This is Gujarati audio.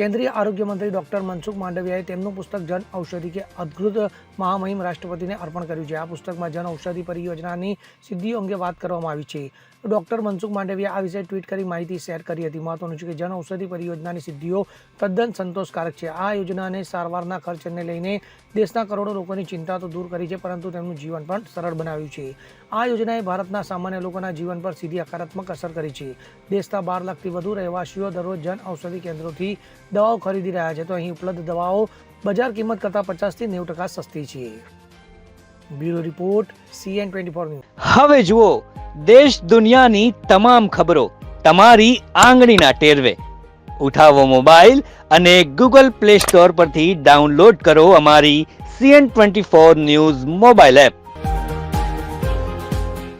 કેન્દ્રીય આરોગ્ય મંત્રી ડોક્ટર મનસુખ માંડવિયાએ તેમનું પુસ્તક જન ઔષધિ કે અદ્ભુત મહામહિમ રાષ્ટ્રપતિને અર્પણ કર્યું છે. આ પુસ્તકમાં જન ઔષધિ પરિયોજનાની સિદ્ધિઓ અંગે વાત કરવામાં આવી છે. ડોક્ટર મનસુખ માંડવિયા આ વિશે ટ્વીટ કરી માહિતી શેર કરી હતી. મહત્વનું છે કે જન ઔષધિ પરિયોજનાની સિદ્ધિઓ તદ્દન સંતોષકારક છે. આ યોજનાને સારવારના ખર્ચને લઈને દેશના કરોડો લોકોની ચિંતા તો દૂર કરી છે, પરંતુ તેમનું જીવન પણ સરળ બનાવ્યું છે. આ યોજનાએ ભારતના સામાન્ય લોકોના જીવન પર સીધી હકારાત્મક અસર કરી છે. દેશના બાર લાખથી વધુ રહેવાસીઓ દરરોજ જન ઔષધિ કેન્દ્રોથી દવાઓ ખરીદી રહ્યા છે. તો અહીં ઉપલબ્ધ દવાઓ બજાર કિંમત કરતાં પચાસથી નેવું ટકા સસ્તી છે. Bureau report CN twenty four news. હવે જુઓ, દેશ દુનિયાની તમામ ખબરો તમારી આંગળીના ટેરવે. ઉઠાવો મોબાઈલ અને ગૂગલ પ્લે સ્ટોર પરથી ડાઉનલોડ કરો અમારી CN twenty four news mobile app.